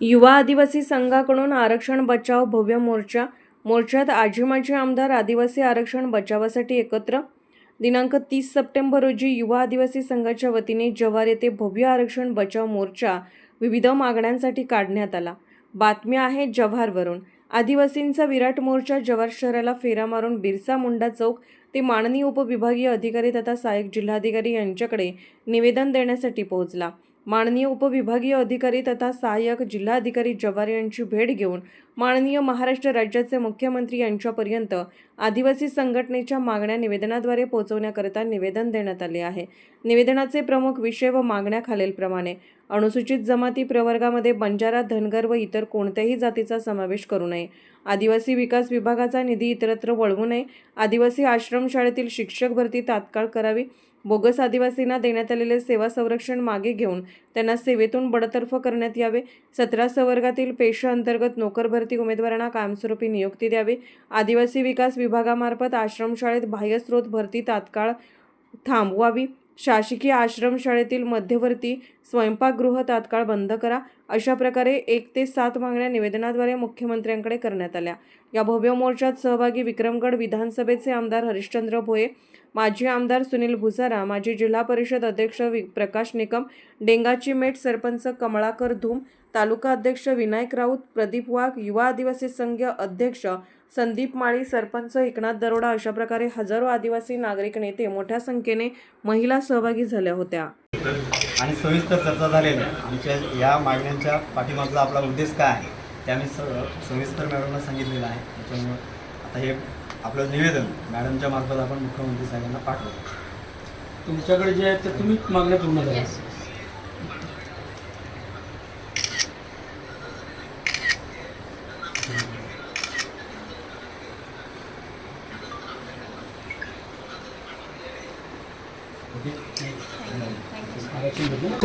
युवा आदिवासी संघाकडून आरक्षण बचाव भव्य मोर्चा मोर्चात आजी माजी आमदार आदिवासी आरक्षण बचावासाठी एकत्र. दिनांक तीस सप्टेंबर रोजी युवा आदिवासी संघाच्या वतीने जव्हार येथे भव्य आरक्षण बचाव मोर्चा विविध मागण्यांसाठी काढण्यात आला. बातम्या आहे जव्हारवरून. आदिवासींचा विराट मोर्चा जव्हार शहराला फेरा मारून बिरसा मुंडा चौक ते माननीय उपविभागीय अधिकारी तथा सहाय्यक जिल्हाधिकारी यांच्याकडे निवेदन देण्यासाठी पोहोचला. माननीय उपविभागीय अधिकारी तथा सहाय्यक जिल्हाधिकारी जव्हार यांची भेट घेऊन माननीय महाराष्ट्र राज्याचे मुख्यमंत्री यांच्यापर्यंत आदिवासी संघटनेच्या मागण्या निवेदनाद्वारे पोहोचवण्याकरिता निवेदन देण्यात आले आहे. निवेदनाचे प्रमुख विषय व मागण्या खालीलप्रमाणे. अनुसूचित जमाती प्रवर्गामध्ये बंजारा धनगर व इतर कोणत्याही जातीचा समावेश करू नये. आदिवासी विकास विभागाचा निधी इतरत्र वळवू नये. आदिवासी आश्रमशाळेतील शिक्षक भरती तात्काळ करावी. बोगस आदिवासींना देण्यात आलेले सेवा संरक्षण मागे घेऊन त्यांना सेवेतून बडतर्फ करण्यात यावे. सतरा संवर्गातील पेशा अंतर्गत नोकर भरती उमेदवारांना कायमस्वरूपी नियुक्ती द्यावी. आदिवासी विकास विभागामार्फत आश्रमशाळेत बाह्यस्रोत भरती तात्काळ थांबवावी. शासकीय आश्रमशाळेतील मध्यवर्ती स्वयंपाकगृह तात्काळ बंद करा. अशा प्रकारे एक ते सात मागण्या निवेदनाद्वारे मुख्यमंत्र्यांकडे करण्यात आल्या. या भव्य मोर्चात सहभागी विक्रमगड विधानसभेचे आमदार हरिश्चंद्र भोये माजी आमदार सुनील भुसारा माजी जिल्हा परिषद अध्यक्ष वि प्रकाश निकम डेंगाची मेट सरपंच कमळाकर धूम तालुका अध्यक्ष विनायक राऊत प्रदीप वाघ युवा आदिवासी संघ अध्यक्ष संदीप माळी सरपंच एकनाथ दरोडा अशा प्रकारे हजारो आदिवासी नागरिक नेते मोठ्या संख्येने महिला सहभागी झाल्या होत्या. आणि सविस्तर चर्चा झालेली आमच्या या मागण्यांच्या पाठीमागचा आपला उद्देश काय आहे ते आम्ही सविस्तर मॅडमना सांगितलेलं आहे. त्याच्यामुळं आता हे आपलं निवेदन मॅडमच्या मार्फत आपण मुख्यमंत्री साहेबांना पाठवतो तुमच्याकडे जे आहे ते तुम्ही मागण्या पूर्ण करा.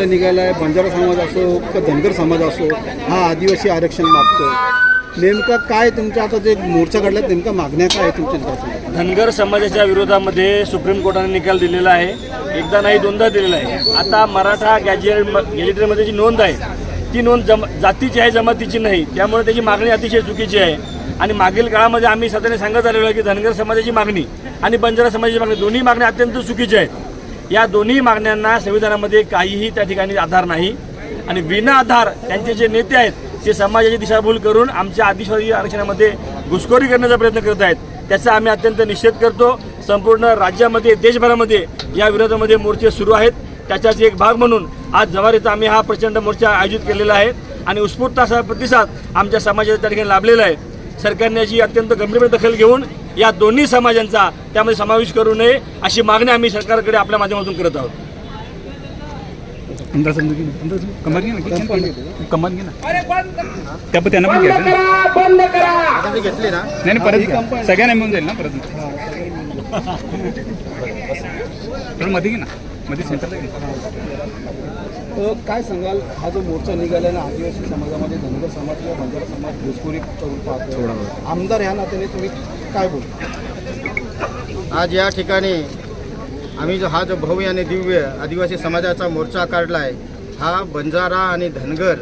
निघालं आहे बंजारा समाज असो का धनगर समाज असो हा आदिवासी आरक्षण मागतो नेमकं काय तुमच्या आता जे मोर्चा काढला नेमका मागण्या काय आहे तुमच्या धनगर समाजाच्या विरोधामध्ये सुप्रीम कोर्टाने निकाल दिलेला आहे. एकदा नाही दोनदा दिलेला आहे. आता मराठा गॅजेट गॅजेटरीमध्ये जी नोंद आहे ती नोंद जम जातीची आहे जमातीची नाही. त्यामुळे त्याची मागणी अतिशय चुकीची आहे. आणि मागील काळामध्ये आम्ही सध्याने सांगत आलेलो आहे की धनगर समाजाची मागणी आणि बंजारा समाजाची मागणी दोन्ही मागण्या अत्यंत चुकीच्या आहेत. या दोन्ही मागण्यांना संविधानामध्ये काहीही त्या ठिकाणी आधार नाही. आणि विना आधार त्यांचे जे नेते आहेत ते समाजाची दिशाभूल करून आमच्या आदिवासी आरक्षणामध्ये घुसखोरी करण्याचा प्रयत्न करत आहेत त्याचा आम्ही अत्यंत निषेध करतो. संपूर्ण राज्यामध्ये देशभरामध्ये या विरोधामध्ये मोर्चे सुरू आहेत. त्याचाच एक भाग म्हणून आज जवारीचा आम्ही हा प्रचंड मोर्चा आयोजित केलेला आहे आणि उत्स्फूर्त असा प्रतिसाद आमच्या समाजाच्या त्या ठिकाणी लाभलेला आहे. सरकारने याची अत्यंत गंभीरपणे दखल घेऊन या दोन्ही समाजांचा त्यामध्ये समावेश करू नये अशी मागणी आम्ही सरकारकडे आपल्या माध्यमातून करत आहोत. अंदाज समजू की अंदाज कमाल घे ना कमाल घे ना. त्या पण त्यांना पण घ्यायचं ना. घेतले ना. नाही नाही, परत घ्या. सगळ्यांना मिळून जाईल ना परत मध्ये घे ना. मध्ये सेंटरला घे. काय सांगाल? हा जो मोर्चा निघाला ना आदिवासी समाजामध्ये धनगर समाज किंवा बंजारा समाज घुसखोरी करून पाहतो आमदार ह्या नात्याने तुम्ही काय बोलता? आज या ठिकाणी आम्ही जो हा जो भव्य आणि दिव्य आदिवासी समाजाचा मोर्चा काढला आहे हा बंजारा आणि धनगर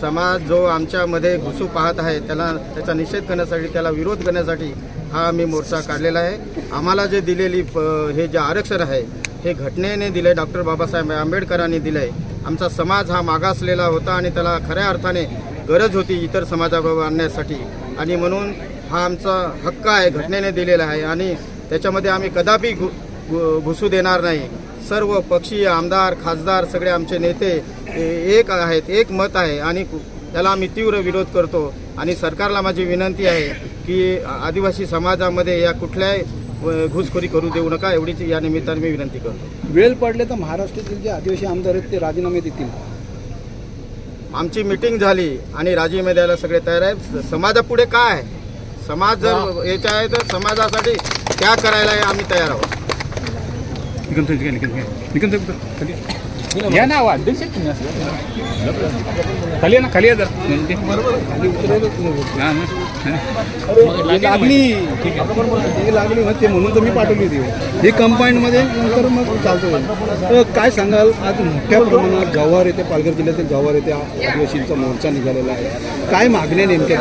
समाज जो आमच्यामध्ये घुसू पाहत आहे त्याला त्याचा निषेध करण्यासाठी त्याला विरोध करण्यासाठी हा आम्ही मोर्चा काढलेला आहे. आम्हाला जे दिलेली प हे जे आरक्षण आहे हे घटनेने दिलं आहे डॉक्टर बाबासाहेब आंबेडकरांनी दिलं आहे आमचा समाज हा मागासलेला होता आणि त्याला खऱ्या अर्थाने गरज होती इतर समाजाबरोबर आणण्यासाठी. आणि म्हणून हा आमचा हक्क आहे घटनेने दिलेला आहे. आणि त्याच्यामध्ये आम्ही कदापि घु- घुसू देणार नाही. सर्व पक्षी आमदार खासदार सगळे आमचे नेते एक आहेत एक मत आहे आणि त्याला आम्ही तीव्र विरोध करतो. आणि सरकारला माझी विनंती आहे की आदिवासी समाजामध्ये या कुठल्याही घुसखोरी करू देऊ नका. एवढीच या निमित्ताने मी विनंती करतो. वेळ पडले तर महाराष्ट्रातील जे आदिवासी आमदार आहेत ते राजीनामे देतील. आमची मिटिंग झाली आणि राजीनामे द्यायला सगळे तयार आहेत. समाजापुढे काय? आहे समाज जर याच्या आहे तर समाजासाठी त्याग करायला आम्ही तयार आहोत. निकम निकम निकम निकम खाली. या ना अध्यक्ष तुम्ही असं. खाली ना खाली आहे जर. लागली लागली. मग ते म्हणून तर मी पाठवली होती ही कंपाऊंडमध्ये नंतर मग चालतं काय सांगाल आज मोठ्या प्रमाणात जव्हार येथे पालघर जिल्ह्यातील जव्हार येथे आदिवासींचा मोर्चा निघालेला आहे. काय मागण्या नेमक्या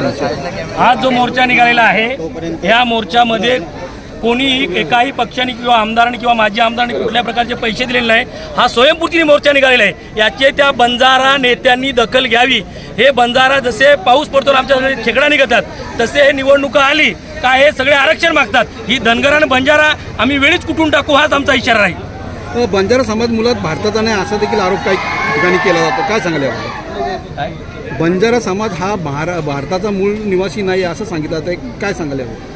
आज जो मोर्चा निघालेला आहे या मोर्चामध्ये कोणीही एकाही पक्षाने किंवा आमदारांनी किंवा माजी आमदारांनी कुठल्या प्रकारचे पैसे दिलेले नाही. हा स्वयंपूर्तीने मोर्चा निघालेला आहे. याचे त्या बंजारा नेत्यांनी दखल घ्यावी. हे बंजारा जसे पाऊस पडतो आमच्याकडे खेकडा निघतात तसे हे निवडणुका आली का हे सगळे आरक्षण मागतात. ही धनगर आणि बंजारा आम्ही वेळीच कुठून टाकू हाच आमचा इशारा राहील अ, बंजारा समाज मुळात भारताचा नाही असा देखील आरोप काही ठिकाणी केला जातो. काय सांगाल यावर? बंजारा समाज हा भार भारताचा मूळ निवासी नाही असं सांगितलं जातं काय सांगाल यावर?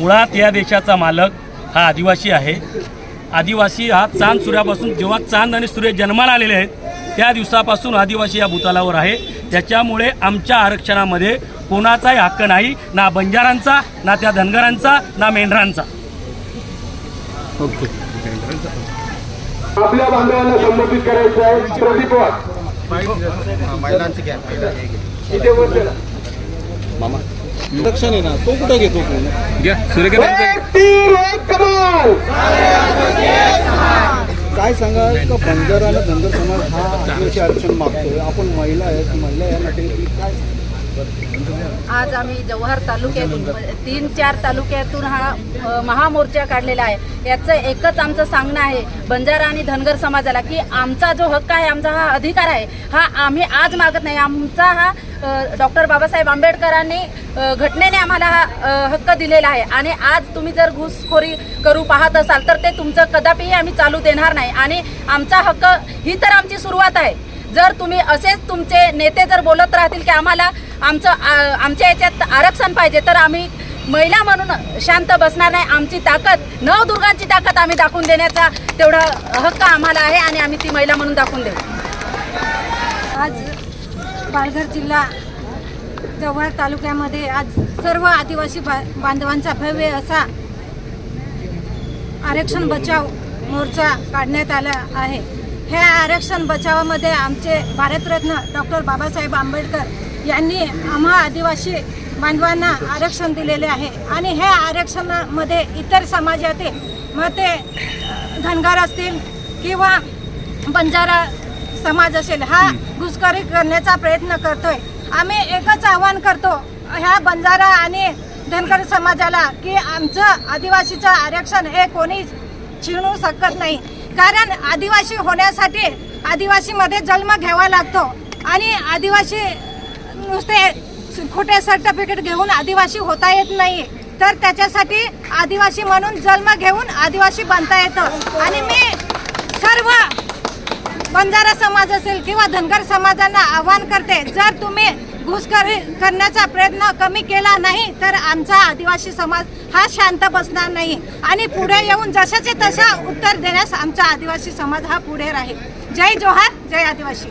मुळात या देशाचा मालक हा आदिवासी आहे. आदिवासी हा चांद सूर्यापासून जेव्हा चांद आणि सूर्य जन्माला आलेले आहेत त्या दिवसापासून आदिवासी या भूतालावर आहे. त्याच्यामुळे आमच्या आरक्षणामध्ये कोणाचाही हक्क नाही ना बंजारांचा ना त्या धनगरांचा ना मेंढरांचा. ओके आपल्या बांधवांना संबोधित करायचं आहे. प्रदीप वाघ महिलांची घ्या महिला इथे बसलेला लक्षण आहे ना तो कुठं घेतो कोण घ्या. काय सांगाल का बंजारा आणि धनगर समाज हा आदिवासी आरक्षण मागतोय. आपण महिला आहेत महिला या नात्याने काय आज आम्ही जव्हार तालुक्यातून तीन चार तालुक्यातून हा महामोर्चा काढलेला आहे. याचं एकच आमचं सांगणं आहे बंजारा आणि धनगर समाजाला की आमचा जो हक्क आहे आमचा हा अधिकार आहे हा आम्ही आज मागत नाही. आमचा हा डॉक्टर बाबासाहेब आंबेडकरांनी घटनेने आम्हाला हा हक्क दिलेला आहे. आणि आज तुम्ही जर घुसखोरी करू पाहत असाल तर ते तुमचं कदापिही आम्ही चालू देणार नाही. आणि आमचा हक्क ही तर आमची सुरुवात आहे. जर तुम्ही असेच तुमचे नेते जर बोलत राहतील की आम्हाला आमचं आमच्या याच्यात आरक्षण पाहिजे तर आम्ही महिला म्हणून शांत बसणार नाही. आमची ताकद नवदुर्गांची ताकद आम्ही दाखवून देण्याचा तेवढा हक्क आम्हाला आहे आणि आम्ही ती महिला म्हणून दाखवून देऊ. आज पालघर जिल्हा जव्हार तालुक्यामध्ये आज सर्व आदिवासी बा बांधवांचा भव्य असा आरक्षण बचाव मोर्चा काढण्यात आला आहे. ह्या आरक्षण बचावामध्ये आमचे भारतरत्न डॉक्टर बाबासाहेब आंबेडकर यांनी आम्हा आदिवासी बांधवांना आरक्षण दिलेले आहे. आणि ह्या आरक्षणामध्ये इतर समाजातील मग ते धनगर असतील किंवा बंजारा समाज असेल हा घुसखोरी करण्याचा प्रयत्न करतोय. आम्ही एकच आवाहन करतो ह्या बंजारा आणि धनगर समाजाला की आमचं आदिवासीचं आरक्षण हे कोणी छिनू शकत नाही. कारण आदिवासी होण्यासाठी आदिवासीमध्ये जन्म घ्यावा लागतो. आणि आदिवासी नुसते खोटे सर्टिफिकेट घेऊन आदिवासी होता येत नाही. तर त्याच्यासाठी आदिवासी म्हणून जन्म घेऊन आदिवासी बनता येतं. आणि मी सर्व बंजारा समाज असेल किंवा धनगर समाजांना आवाहन करते जर तुम्ही घुसखोरी करण्याचा प्रयत्न कमी केला नाही तर आमचा आदिवासी समाज हा शांत बसणार नाही. आणि पुढे येऊन जशाचे तशा उत्तर देण्यास आमचा आदिवासी समाज हा पुढे राहील. जय जोहार जय आदिवासी.